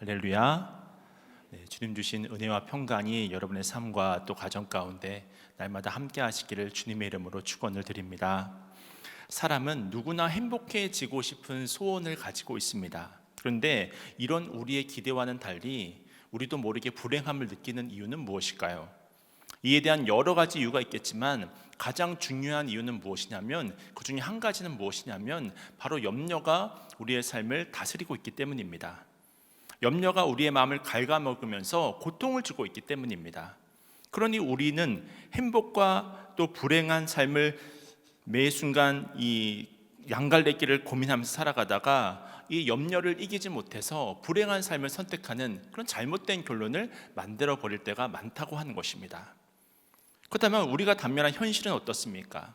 할렐루야. 네, 주님 주신 은혜와 평강이 여러분의 삶과 또 가정 가운데 날마다 함께 하시기를 주님의 이름으로 축원을 드립니다. 사람은 누구나 행복해지고 싶은 소원을 가지고 있습니다. 그런데 이런 우리의 기대와는 달리 우리도 모르게 불행함을 느끼는 이유는 무엇일까요? 이에 대한 여러 가지 이유가 있겠지만 가장 중요한 이유는 무엇이냐면 그 중에 한 가지는 무엇이냐면 바로 염려가 우리의 삶을 다스리고 있기 때문입니다. 염려가 우리의 마음을 갉아먹으면서 고통을 주고 있기 때문입니다. 그러니 우리는 행복과 또 불행한 삶을 매 순간 이 양갈래길을 고민하면서 살아가다가 이 염려를 이기지 못해서 불행한 삶을 선택하는 그런 잘못된 결론을 만들어 버릴 때가 많다고 하는 것입니다. 그렇다면 우리가 단면한 현실은 어떻습니까?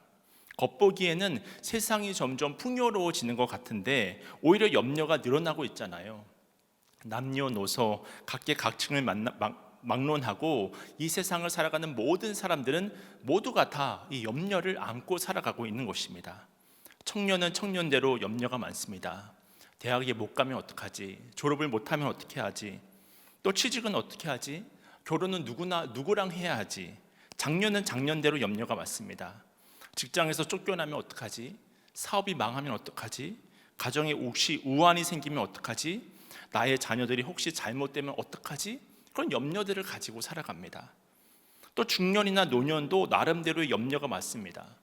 겉보기에는 세상이 점점 풍요로워지는 것 같은데 오히려 염려가 늘어나고 있잖아요. 남녀노소 각계각층을 만나, 막, 막론하고 이 세상을 살아가는 모든 사람들은 모두가 다 이 염려를 안고 살아가고 있는 것입니다. 청년은 청년대로 염려가 많습니다. 대학에 못 가면 어떡하지? 졸업을 못하면 어떻게 하지? 또 취직은 어떻게 하지? 결혼은 누구나 누구랑 해야 하지? 작년은 작년대로 염려가 많습니다. 직장에서 쫓겨나면 어떡하지? 사업이 망하면 어떡하지? 가정에 혹시 우환이 생기면 어떡하지? 나의 자녀들이 혹시 잘못되면 어떡하지? 그런 염려들을 가지고 살아갑니다. 또 중년이나 노년도 나름대로의 염려가 많습니다.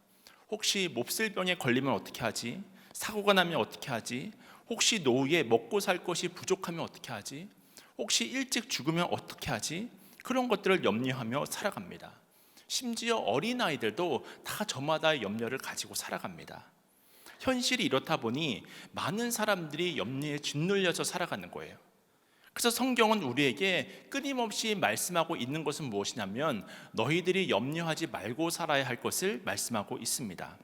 혹시 몹쓸 병에 걸리면 어떻게 하지? 사고가 나면 어떻게 하지? 혹시 노후에 먹고 살 것이 부족하면 어떻게 하지? 혹시 일찍 죽으면 어떻게 하지? 그런 것들을 염려하며 살아갑니다. 심지어 어린아이들도 다 저마다의 염려를 가지고 살아갑니다. 현실이 이렇다 보니 많은 사람들이 염려에 짓눌려서 살아가는 거예요. 그래서 성경은 우리에게 끊임없이 말씀하고 있는 것은 무엇이냐면 너희들이 염려하지 말고 살아야 할 것을 말씀하고 있습니다.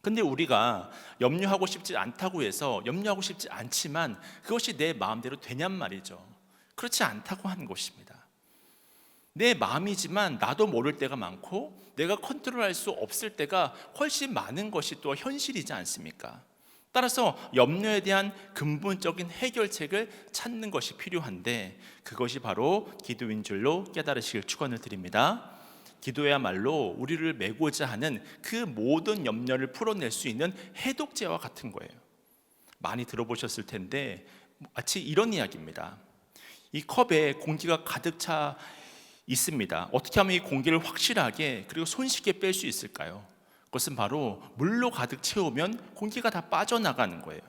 근데 우리가 염려하고 싶지 않다고 해서 염려하고 싶지 않지만 그것이 내 마음대로 되냔 말이죠. 그렇지 않다고 하는 것입니다. 내 마음이지만 나도 모를 때가 많고 내가 컨트롤할 수 없을 때가 훨씬 많은 것이 또 현실이지 않습니까? 따라서 염려에 대한 근본적인 해결책을 찾는 것이 필요한데 그것이 바로 기도인 줄로 깨달으시길 축원을 드립니다. 기도야말로 우리를 메고자 하는 그 모든 염려를 풀어낼 수 있는 해독제와 같은 거예요. 많이 들어보셨을 텐데 마치 이런 이야기입니다. 이 컵에 공기가 가득 차 있습니다. 어떻게 하면 이 공기를 확실하게 그리고 손쉽게 뺄 수 있을까요? 그것은 바로 물로 가득 채우면 공기가 다 빠져나가는 거예요.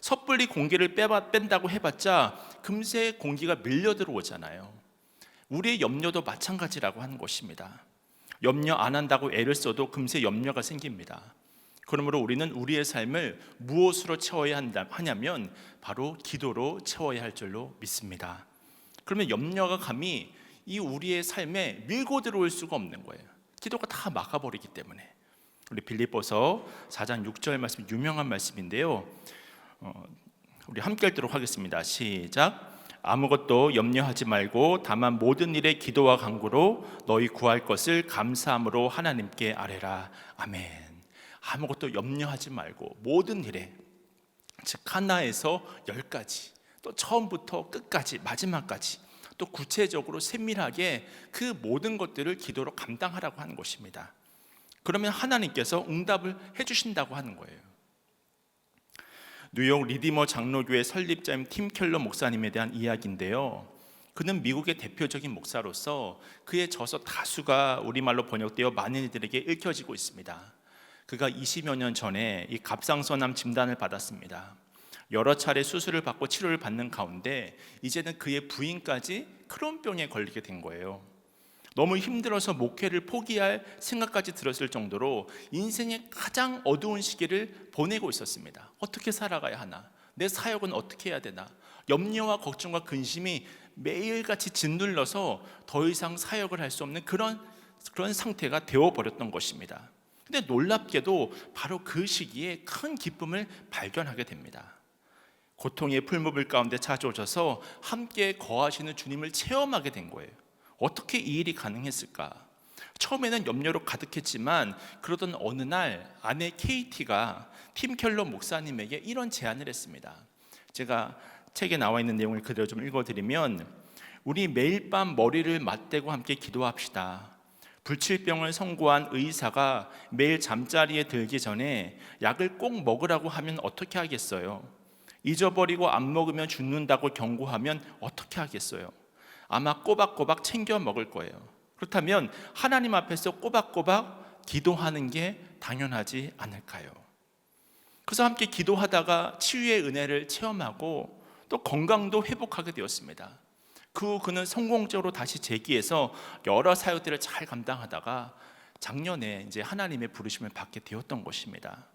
섣불리 공기를 빼봐, 뺀다고 해봤자 금세 공기가 밀려 들어오잖아요. 우리의 염려도 마찬가지라고 하는 것입니다. 염려 안 한다고 애를 써도 금세 염려가 생깁니다. 그러므로 우리는 우리의 삶을 무엇으로 채워야 한다, 하냐면 바로 기도로 채워야 할 줄로 믿습니다. 그러면 염려가 감히 이 우리의 삶에 밀고 들어올 수가 없는 거예요. 기도가 다 막아버리기 때문에. 우리 빌립보서 4장 6절 말씀 유명한 말씀인데요. 어, 우리 함께 읽도록 하겠습니다. 시작. 아무것도 염려하지 말고 다만 모든 일에 기도와 간구로 너희 구할 것을 감사함으로 하나님께 아뢰라. 아멘. 아무것도 염려하지 말고 모든 일에 즉 하나에서 열까지 또 처음부터 끝까지 마지막까지 또 구체적으로 세밀하게 그 모든 것들을 기도로 감당하라고 하는 것입니다. 그러면 하나님께서 응답을 해주신다고 하는 거예요. 뉴욕 리디머 장로교회 설립자인 팀 켈러 목사님에 대한 이야기인데요. 그는 미국의 대표적인 목사로서 그의 저서 다수가 우리말로 번역되어 많은 이들에게 읽혀지고 있습니다. 그가 20여 년 전에 이 갑상선암 진단을 받았습니다. 여러 차례 수술을 받고 치료를 받는 가운데 이제는 그의 부인까지 크론병에 걸리게 된 거예요. 너무 힘들어서 목회를 포기할 생각까지 들었을 정도로 인생의 가장 어두운 시기를 보내고 있었습니다. 어떻게 살아가야 하나? 내 사역은 어떻게 해야 되나? 염려와 걱정과 근심이 매일같이 짓눌러서 더 이상 사역을 할 수 없는 그런 그런 상태가 되어 버렸던 것입니다. 근데 놀랍게도 바로 그 시기에 큰 기쁨을 발견하게 됩니다. 고통의 풀무불 가운데 찾아오셔서 함께 거하시는 주님을 체험하게 된 거예요. 어떻게 이 일이 가능했을까? 처음에는 염려로 가득했지만 그러던 어느 날 아내 KT가 팀 켈러 목사님에게 이런 제안을 했습니다. 제가 책에 나와 있는 내용을 그대로 좀 읽어드리면 우리 매일 밤 머리를 맞대고 함께 기도합시다. 불치병을 선고한 의사가 매일 잠자리에 들기 전에 약을 꼭 먹으라고 하면 어떻게 하겠어요? 잊어버리고 안 먹으면 죽는다고 경고하면 어떻게 하겠어요? 아마 꼬박꼬박 챙겨 먹을 거예요. 그렇다면 하나님 앞에서 꼬박꼬박 기도하는 게 당연하지 않을까요? 그래서 함께 기도하다가 치유의 은혜를 체험하고 또 건강도 회복하게 되었습니다. 그 후 그는 성공적으로 다시 재기해서 여러 사역들을 잘 감당하다가 작년에 이제 하나님의 부르심을 받게 되었던 것입니다.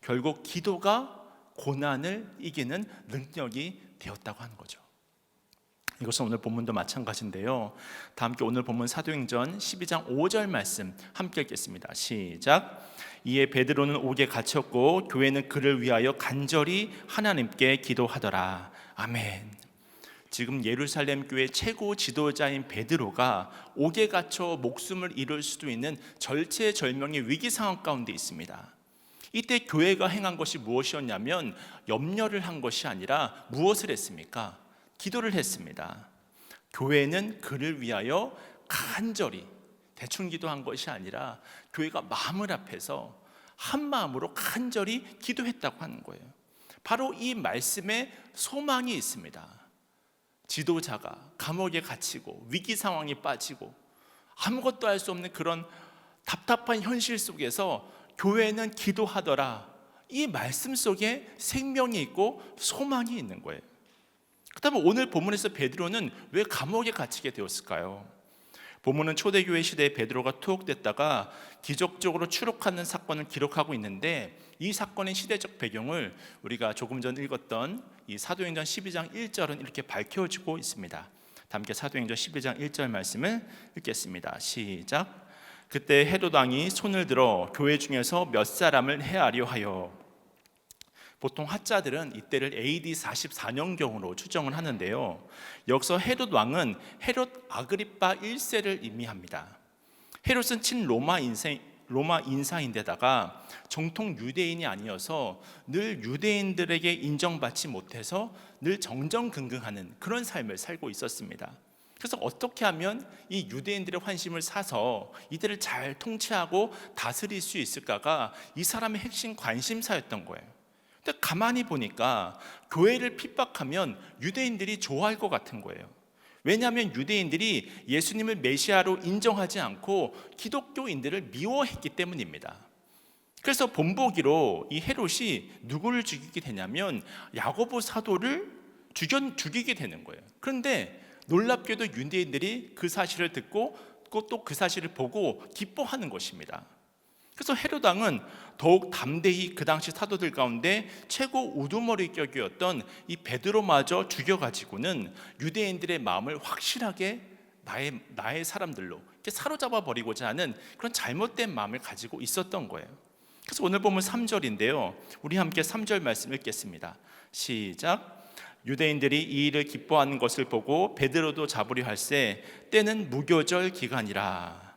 결국 기도가 고난을 이기는 능력이 되었다고 하는 거죠. 이것은 오늘 본문도 마찬가지인데요. 다 함께 오늘 본문 사도행전 12장 5절 말씀 함께 읽겠습니다. 시작. 이에 베드로는 옥에 갇혔고 교회는 그를 위하여 간절히 하나님께 기도하더라. 아멘. 지금 예루살렘 교회 최고 지도자인 베드로가 옥에 갇혀 목숨을 잃을 수도 있는 절체절명의 위기 상황 가운데 있습니다. 이때 교회가 행한 것이 무엇이었냐면 염려를 한 것이 아니라 무엇을 했습니까? 기도를 했습니다. 교회는 그를 위하여 간절히 대충 기도한 것이 아니라 교회가 마음을 앞에서 한 마음으로 간절히 기도했다고 하는 거예요. 바로 이 말씀에 소망이 있습니다. 지도자가 감옥에 갇히고 위기 상황에 빠지고 아무것도 할 수 없는 그런 답답한 현실 속에서 교회는 기도하더라. 이 말씀 속에 생명이 있고 소망이 있는 거예요. 그렇다면 오늘 본문에서 베드로는 왜 감옥에 갇히게 되었을까요? 본문은 초대교회 시대에 베드로가 투옥됐다가 기적적으로 추록하는 사건을 기록하고 있는데 이 사건의 시대적 배경을 우리가 조금 전 읽었던 이 사도행전 12장 1절은 이렇게 밝혀지고 있습니다. 함께 사도행전 12장 1절 말씀을 읽겠습니다. 시작. 그때 헤롯 왕이 손을 들어 교회 중에서 몇 사람을 해하려 하여 보통 학자들은 이때를 AD 44년경으로 추정을 하는데요. 여기서 헤롯 왕은 헤롯 아그리파 1세를 의미합니다. 헤롯은 친 로마 인생 로마 인사인데다가 정통 유대인이 아니어서 늘 유대인들에게 인정받지 못해서 늘 정정긍긍하는 그런 삶을 살고 있었습니다. 그래서 어떻게 하면 이 유대인들의 환심을 사서 이들을 잘 통치하고 다스릴 수 있을까가 이 사람의 핵심 관심사였던 거예요. 근데 가만히 보니까 교회를 핍박하면 유대인들이 좋아할 것 같은 거예요. 왜냐하면 유대인들이 예수님을 메시아로 인정하지 않고 기독교인들을 미워했기 때문입니다. 그래서 본보기로 이 헤롯이 누구를 죽이게 되냐면 야고보 사도를 죽여, 죽이게 되는 거예요. 그런데 놀랍게도 유대인들이 그 사실을 듣고 또 그 사실을 보고 기뻐하는 것입니다. 그래서 헤롯 왕은 더욱 담대히 그 당시 사도들 가운데 최고 우두머리 격이었던 이 베드로마저 죽여가지고는 유대인들의 마음을 확실하게 나의 나의 사람들로 이렇게 사로잡아 버리고자 하는 그런 잘못된 마음을 가지고 있었던 거예요. 그래서 오늘 보면 3절인데요. 우리 함께 3절 말씀 읽겠습니다. 시작. 유대인들이 이 일을 기뻐하는 것을 보고 베드로도 잡으려 할세 때는 무교절 기간이라.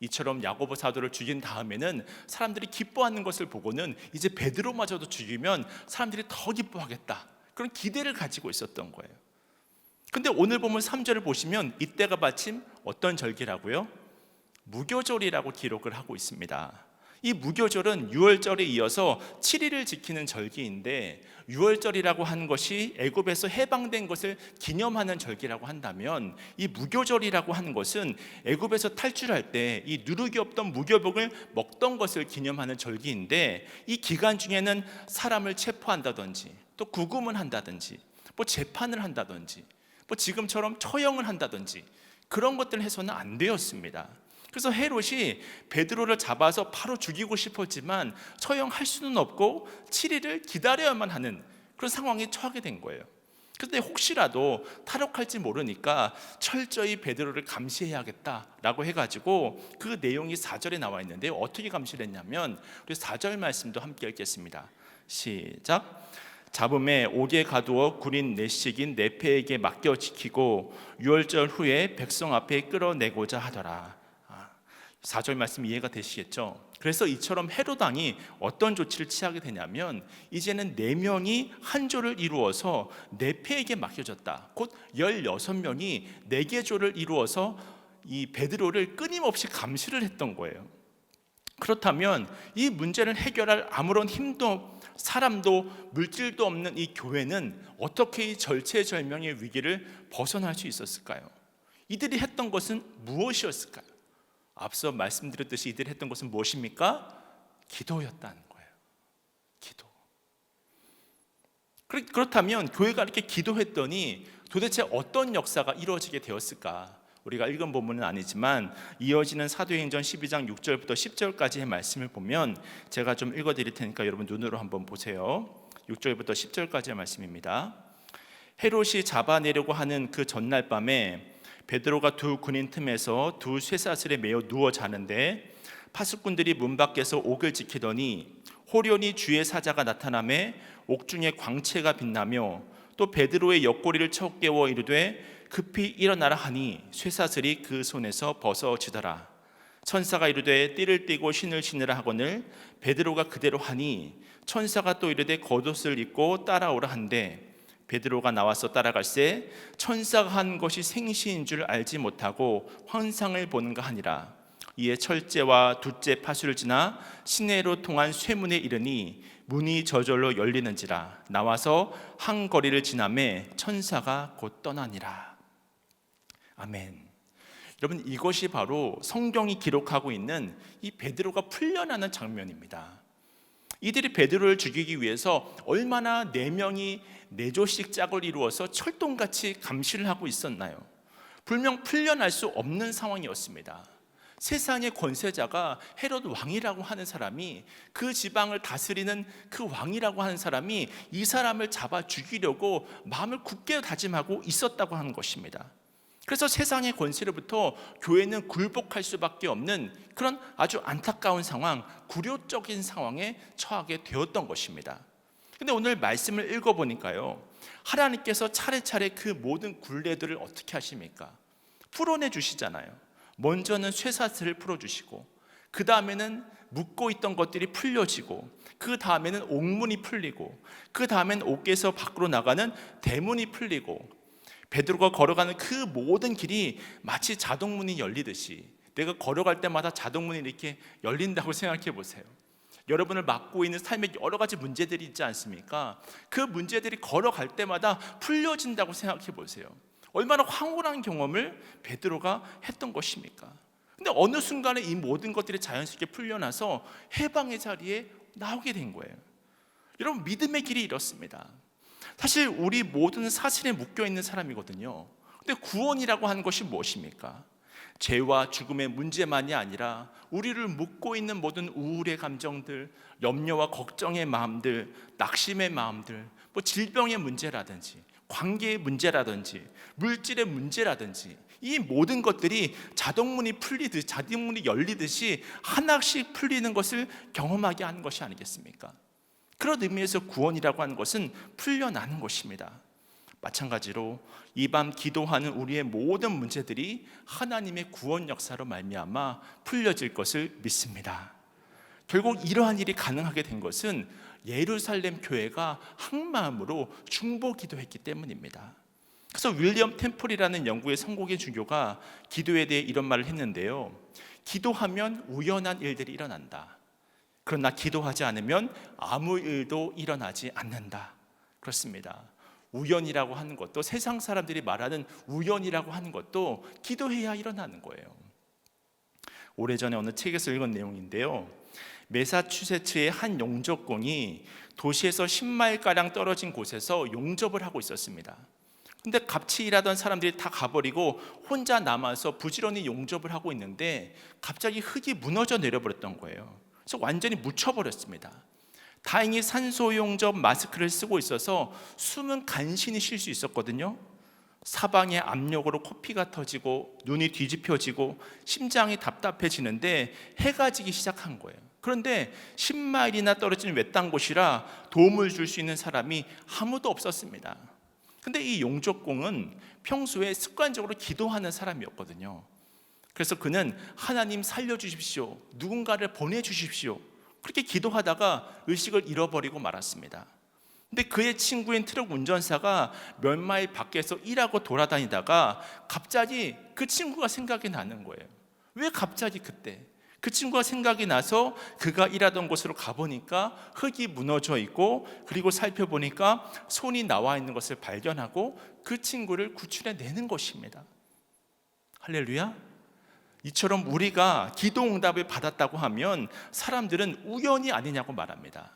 이처럼 야고보 사도를 죽인 다음에는 사람들이 기뻐하는 것을 보고는 이제 베드로마저도 죽이면 사람들이 더 기뻐하겠다. 그런 기대를 가지고 있었던 거예요. 근데 오늘 보면 3절을 보시면 이때가 마침 어떤 절기라고요? 무교절이라고 기록을 하고 있습니다. 이 무교절은 유월절에 이어서 7일을 지키는 절기인데 유월절이라고 하는 것이 애굽에서 해방된 것을 기념하는 절기라고 한다면 이 무교절이라고 하는 것은 애굽에서 탈출할 때 이 누룩이 없던 무교복을 먹던 것을 기념하는 절기인데 이 기간 중에는 사람을 체포한다든지 또 구금을 한다든지 뭐 재판을 한다든지 뭐 지금처럼 처형을 한다든지 그런 것들 해서는 안 되었습니다. 그래서 헤롯이 베드로를 잡아서 바로 죽이고 싶었지만 처형할 수는 없고 7일을 기다려야만 하는 그런 상황에 처하게 된 거예요. 그런데 혹시라도 탈옥할지 모르니까 철저히 베드로를 감시해야겠다라고 해가지고 그 내용이 4절에 나와 있는데 어떻게 감시를 했냐면 우리 4절 말씀도 함께 읽겠습니다. 시작. 잡음에 옥에 가두어 군인 내식인 네페에게 맡겨 지키고 유월절 후에 백성 앞에 끌어내고자 하더라. 4절 말씀 이해가 되시겠죠? 그래서 이처럼 헤로당이 어떤 조치를 취하게 되냐면 이제는 네 명이 한 조를 이루어서 네페에게 맡겨졌다. 곧 16명이 네개 조를 이루어서 이 베드로를 끊임없이 감시를 했던 거예요. 그렇다면 이 문제를 해결할 아무런 힘도 사람도 물질도 없는 이 교회는 어떻게 이 절체절명의 위기를 벗어날 수 있었을까요? 이들이 했던 것은 무엇이었을까요? 앞서 말씀드렸듯이 이들이 했던 것은 무엇입니까? 기도였다는 거예요. 기도. 그렇- 그렇다면 교회가 이렇게 기도했더니 도대체 어떤 역사가 이루어지게 되었을까? 우리가 읽은 본문은 아니지만 이어지는 사도행전 12장 6절부터 10절까지의 말씀을 보면 제가 좀 읽어 드릴 테니까 여러분 눈으로 한번 보세요. 6절부터 10절까지의 말씀입니다. 헤롯이 잡아내려고 하는 그 전날 밤에 베드로가 두 군인 틈에서 두 쇠사슬에 매어 누워 자는데 파수꾼들이 문 밖에서 옥을 지키더니 호련히 주의 사자가 나타남에 옥중에 광채가 빛나며 또 베드로의 옆구리를 쳐 깨워 이르되 급히 일어나라 하니 쇠사슬이 그 손에서 벗어지더라. 천사가 이르되 띠를 띠고 신을 신으라 하거늘 베드로가 그대로 하니 천사가 또 이르되 겉옷을 입고 따라오라 한데 베드로가 나와서 따라갈새 천사가 한 것이 생시인 줄 알지 못하고 환상을 보는가 하니라. 이에 철제와 두째 파수를 지나 시내로 통한 쇠문에 이르니 문이 저절로 열리는지라. 나와서 한 거리를 지나매 천사가 곧 떠나니라. 아멘. 여러분 이것이 바로 성경이 기록하고 있는 이 베드로가 풀려나는 장면입니다 이들이 베드로를 죽이기 위해서 얼마나 네 명이 네 조씩 짝을 이루어서 철동같이 감시를 하고 있었나요? 분명 풀려날 수 없는 상황이었습니다. 세상의 권세자가 헤롯 왕이라고 하는 사람이 그 지방을 다스리는 그 왕이라고 하는 사람이 이 사람을 잡아 죽이려고 마음을 굳게 다짐하고 있었다고 하는 것입니다. 그래서 세상의 권세로부터 교회는 굴복할 수밖에 없는 그런 아주 안타까운 상황, 굴욕적인 상황에 처하게 되었던 것입니다. 근데 오늘 말씀을 읽어보니까요. 하나님께서 차례차례 그 모든 굴레들을 어떻게 하십니까? 풀어내 주시잖아요. 먼저는 쇠사슬을 풀어주시고, 그 다음에는 묶고 있던 것들이 풀려지고, 그 다음에는 옥문이 풀리고, 그 다음엔 옥에서 밖으로 나가는 대문이 풀리고, 베드로가 걸어가는 그 모든 길이 마치 자동문이 열리듯이 내가 걸어갈 때마다 자동문이 이렇게 열린다고 생각해 보세요. 여러분을 맡고 있는 삶에 여러 가지 문제들이 있지 않습니까? 그 문제들이 걸어갈 때마다 풀려진다고 생각해 보세요. 얼마나 황홀한 경험을 베드로가 했던 것입니까? 근데 어느 순간에 이 모든 것들이 자연스럽게 풀려나서 해방의 자리에 나오게 된 거예요. 여러분 믿음의 길이 이렇습니다. 사실 우리 모두는 사실에 묶여 있는 사람이거든요. 근데 구원이라고 하는 것이 무엇입니까? 죄와 죽음의 문제만이 아니라 우리를 묶고 있는 모든 우울의 감정들, 염려와 걱정의 마음들, 낙심의 마음들, 뭐 질병의 문제라든지 관계의 문제라든지 물질의 문제라든지 이 모든 것들이 자동문이 풀리듯 자동문이 열리듯이 하나씩 풀리는 것을 경험하게 하는 것이 아니겠습니까? 그런 의미에서 구원이라고 하는 것은 풀려나는 것입니다. 마찬가지로 이 밤 기도하는 우리의 모든 문제들이 하나님의 구원 역사로 말미암아 풀려질 것을 믿습니다. 결국 이러한 일이 가능하게 된 것은 예루살렘 교회가 한 마음으로 중보 기도했기 때문입니다. 그래서 윌리엄 템플이라는 영국의 성공의 주교가 기도에 대해 이런 말을 했는데요. 기도하면 우연한 일들이 일어난다. 그러나 기도하지 않으면 아무 일도 일어나지 않는다. 그렇습니다. 우연이라고 하는 것도 세상 사람들이 말하는 우연이라고 하는 것도 기도해야 일어나는 거예요. 오래전에 어느 책에서 읽은 내용인데요. 메사추세츠의 한 용접공이 도시에서 10마일 가량 떨어진 곳에서 용접을 하고 있었습니다. 근데 같이 일하던 사람들이 다 가버리고 혼자 남아서 부지런히 용접을 하고 있는데 갑자기 흙이 무너져 내려버렸던 거예요. 그래서 완전히 묻혀버렸습니다. 다행히 산소 용접 마스크를 쓰고 있어서 숨은 간신히 쉴 수 있었거든요. 사방의 압력으로 코피가 터지고 눈이 뒤집혀지고 심장이 답답해지는데 해가 지기 시작한 거예요. 그런데 10마일이나 떨어진 외딴 곳이라 도움을 줄 수 있는 사람이 아무도 없었습니다. 근데 이 용접공은 평소에 습관적으로 기도하는 사람이었거든요. 그래서 그는 하나님 살려주십시오. 누군가를 보내주십시오. 그렇게 기도하다가 의식을 잃어버리고 말았습니다. 근데 그의 친구인 트럭 운전사가 몇 마일 밖에서 일하고 돌아다니다가 갑자기 그 친구가 생각이 나는 거예요. 왜 갑자기 그때? 그 친구가 생각이 나서 그가 일하던 곳으로 가보니까 흙이 무너져 있고 그리고 살펴보니까 손이 나와 있는 것을 발견하고 그 친구를 구출해 내는 것입니다. 할렐루야. 이처럼 우리가 기도 응답을 받았다고 하면 사람들은 우연이 아니냐고 말합니다.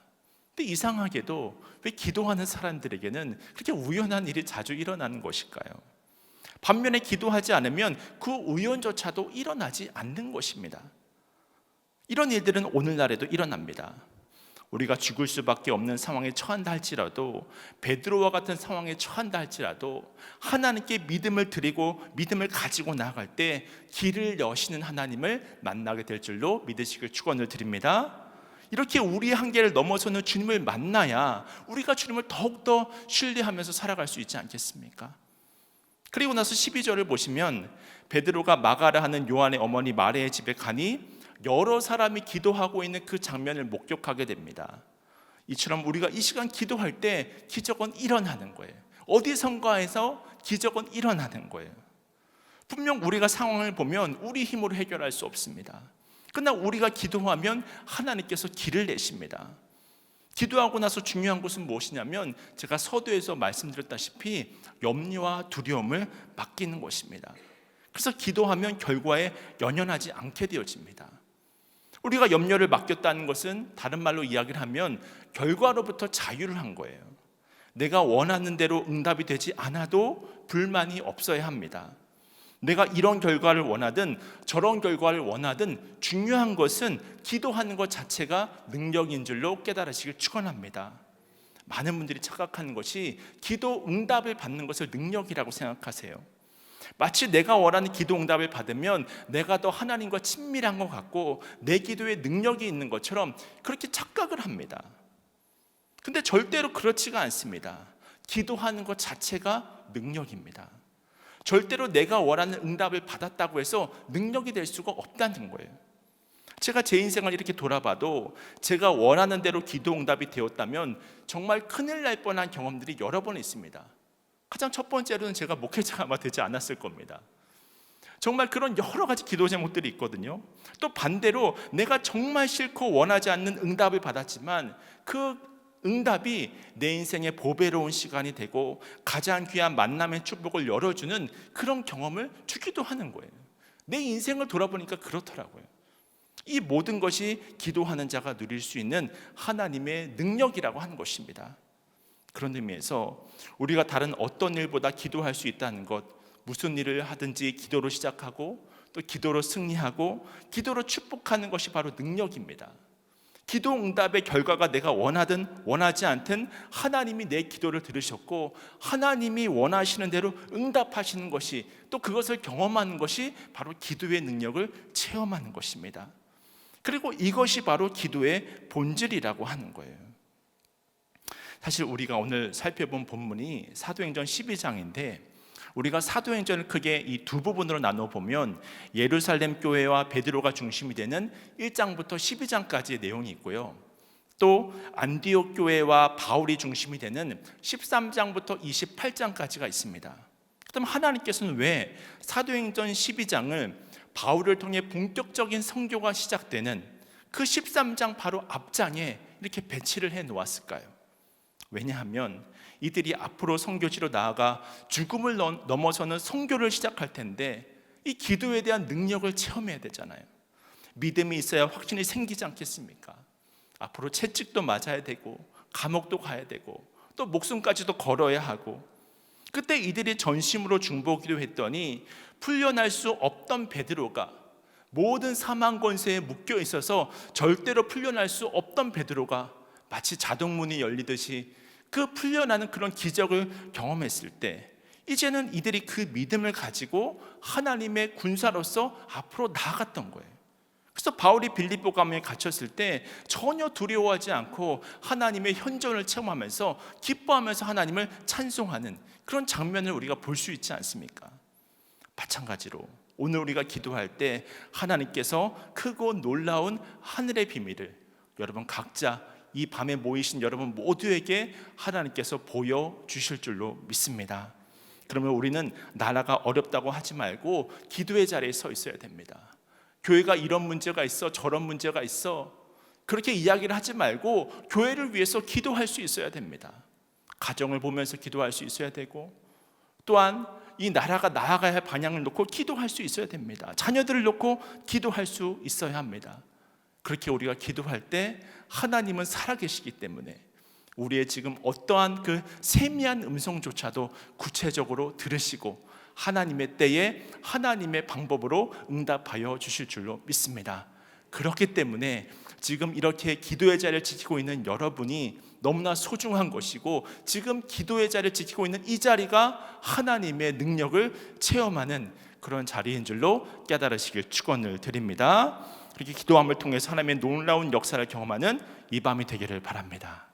근데 이상하게도 왜 기도하는 사람들에게는 그렇게 우연한 일이 자주 일어나는 것일까요? 반면에 기도하지 않으면 그 우연조차도 일어나지 않는 것입니다. 이런 일들은 오늘날에도 일어납니다. 우리가 죽을 수밖에 없는 상황에 처한다 할지라도 베드로와 같은 상황에 처한다 할지라도 하나님께 믿음을 드리고 믿음을 가지고 나아갈 때 길을 여시는 하나님을 만나게 될 줄로 믿으시길 축원을 드립니다. 이렇게 우리의 한계를 넘어서는 주님을 만나야 우리가 주님을 더욱더 신뢰하면서 살아갈 수 있지 않겠습니까? 그리고 나서 12절을 보시면 베드로가 마가라 하는 요한의 어머니 마리의 집에 가니 여러 사람이 기도하고 있는 그 장면을 목격하게 됩니다. 이처럼 우리가 이 시간 기도할 때 기적은 일어나는 거예요. 어디선가에서 기적은 일어나는 거예요. 분명 우리가 상황을 보면 우리 힘으로 해결할 수 없습니다. 그러나 우리가 기도하면 하나님께서 길을 내십니다. 기도하고 나서 중요한 것은 무엇이냐면 제가 서두에서 말씀드렸다시피 염려와 두려움을 맡기는 것입니다. 그래서 기도하면 결과에 연연하지 않게 되어집니다. 우리가 염려를 맡겼다는 것은 다른 말로 이야기를 하면 결과로부터 자유를 한 거예요. 내가 원하는 대로 응답이 되지 않아도 불만이 없어야 합니다. 내가 이런 결과를 원하든 저런 결과를 원하든 중요한 것은 기도하는 것 자체가 능력인 줄로 깨달으시길 축원합니다. 많은 분들이 착각하는 것이 기도 응답을 받는 것을 능력이라고 생각하세요. 마치 내가 원하는 기도 응답을 받으면 내가 더 하나님과 친밀한 것 같고 내 기도에 능력이 있는 것처럼 그렇게 착각을 합니다. 근데 절대로 그렇지가 않습니다. 기도하는 것 자체가 능력입니다. 절대로 내가 원하는 응답을 받았다고 해서 능력이 될 수가 없다는 거예요. 제가 제 인생을 이렇게 돌아봐도 제가 원하는 대로 기도 응답이 되었다면 정말 큰일 날 뻔한 경험들이 여러 번 있습니다. 가장 첫 번째로는 제가 목회자가 아마 되지 않았을 겁니다. 정말 그런 여러 가지 기도 제목들이 있거든요. 또 반대로 내가 정말 싫고 원하지 않는 응답을 받았지만 그 응답이 내 인생의 보배로운 시간이 되고 가장 귀한 만남의 축복을 열어주는 그런 경험을 주기도 하는 거예요. 내 인생을 돌아보니까 그렇더라고요. 이 모든 것이 기도하는 자가 누릴 수 있는 하나님의 능력이라고 하는 것입니다. 그런 의미에서 우리가 다른 어떤 일보다 기도할 수 있다는 것, 무슨 일을 하든지 기도로 시작하고 또 기도로 승리하고 기도로 축복하는 것이 바로 능력입니다. 기도 응답의 결과가 내가 원하든 원하지 않든 하나님이 내 기도를 들으셨고 하나님이 원하시는 대로 응답하시는 것이 또 그것을 경험하는 것이 바로 기도의 능력을 체험하는 것입니다. 그리고 이것이 바로 기도의 본질이라고 하는 거예요. 사실 우리가 오늘 살펴본 본문이 사도행전 12장인데 우리가 사도행전을 크게 이 두 부분으로 나눠 보면 예루살렘 교회와 베드로가 중심이 되는 1장부터 12장까지의 내용이 있고요. 또 안디옥 교회와 바울이 중심이 되는 13장부터 28장까지가 있습니다. 그럼 하나님께서는 왜 사도행전 12장을 바울을 통해 본격적인 성교가 시작되는 그 13장 바로 앞장에 이렇게 배치를 해 놓았을까요? 왜냐하면 이들이 앞으로 성교지로 나아가 죽음을 넘어서는 성교를 시작할 텐데 이 기도에 대한 능력을 체험해야 되잖아요. 믿음이 있어야 확신이 생기지 않겠습니까? 앞으로 채찍도 맞아야 되고 감옥도 가야 되고 또 목숨까지도 걸어야 하고 그때 이들이 전심으로 중보기도 했더니 풀려날 수 없던 베드로가 모든 사망 권세에 묶여 있어서 절대로 풀려날 수 없던 베드로가 마치 자동문이 열리듯이 그 풀려나는 그런 기적을 경험했을 때 이제는 이들이 그 믿음을 가지고 하나님의 군사로서 앞으로 나아갔던 거예요. 그래서 바울이 빌립보 가문에 갇혔을 때 전혀 두려워하지 않고 하나님의 현존을 체험하면서 기뻐하면서 하나님을 찬송하는 그런 장면을 우리가 볼 수 있지 않습니까? 마찬가지로 오늘 우리가 기도할 때 하나님께서 크고 놀라운 하늘의 비밀을 여러분 각자 이 밤에 모이신 여러분 모두에게 하나님께서 보여 주실 줄로 믿습니다. 그러면 우리는 나라가 어렵다고 하지 말고 기도의 자리에 서 있어야 됩니다. 교회가 이런 문제가 있어 저런 문제가 있어 그렇게 이야기를 하지 말고 교회를 위해서 기도할 수 있어야 됩니다. 가정을 보면서 기도할 수 있어야 되고 또한 이 나라가 나아가야 할 방향을 놓고 기도할 수 있어야 됩니다. 자녀들을 놓고 기도할 수 있어야 합니다. 그렇게 우리가 기도할 때 하나님은 살아계시기 때문에 우리의 지금 어떠한 그 세미한 음성조차도 구체적으로 들으시고 하나님의 때에 하나님의 방법으로 응답하여 주실 줄로 믿습니다. 그렇기 때문에 지금 이렇게 기도의 자리를 지키고 있는 여러분이 너무나 소중한 것이고 지금 기도의 자리를 지키고 있는 이 자리가 하나님의 능력을 체험하는 그런 자리인 줄로 깨달으시길 축원을 드립니다. 그렇게 기도함을 통해서 하나님의 놀라운 역사를 경험하는 이 밤이 되기를 바랍니다.